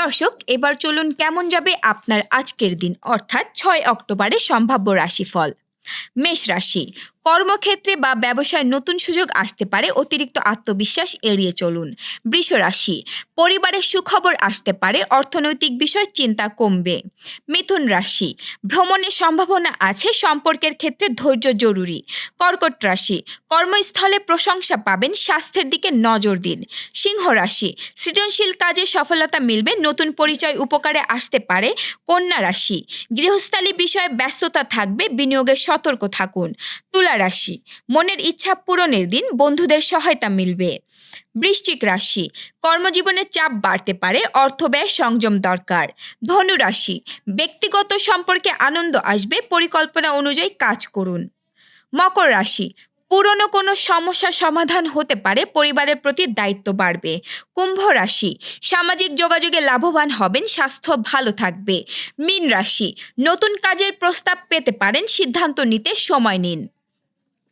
দর্শক, এবার চলুন কেমন যাবে আপনার আজকের দিন, অর্থাৎ ছয় অক্টোবরের সম্ভাব্য রাশিফল। মেষ রাশি কর্মক্ষেত্রে বা ব্যবসায় নতুন সুযোগ আসতে পারে, অতিরিক্ত আত্মবিশ্বাস এড়িয়ে চলুন। বৃষ রাশি পরিবারের সুখবর আসতে পারে, অর্থনৈতিক বিষয় চিন্তা কমবে। মিথুন রাশি, ভ্রমণের সম্ভাবনা আছে, সম্পর্কের ক্ষেত্রে ধৈর্য জরুরি। কর্কট রাশি, কর্মস্থলে প্রশংসা পাবেন, স্বাস্থ্যের দিকে নজর দিন। সিংহ রাশি, সৃজনশীল কাজে সফলতা মিলবে, নতুন পরিচয় উপকারে আসতে পারে। কন্যা রাশি, গৃহস্থালী বিষয়ে ব্যস্ততা থাকবে, বিনিয়োগে সতর্ক থাকুন। তুলা রাশি। মনের ইচ্ছা পূরণের দিন বন্ধুদের সহায়তা মিলবে। বৃশ্চিক রাশি, কর্মজীবনে চাপ বাড়তে পারে, অর্থ ব্যয় সংযম দরকার। ধনু রাশি, ব্যক্তিগত সম্পর্কে আনন্দ আসবে, পরিকল্পনা অনুযায়ী কাজ করুন। মকর রাশি, পুরনো কোনো সমস্যা সমাধান হতে পারে, পরিবারের প্রতি দায়িত্ব বাড়বে। কুম্ভ রাশি, সামাজিক যোগাযোগে লাভবান হবেন, স্বাস্থ্য ভালো থাকবে। মীন রাশি, নতুন কাজের প্রস্তাব পেতে পারেন, সিদ্ধান্ত নিতে সময় নিন।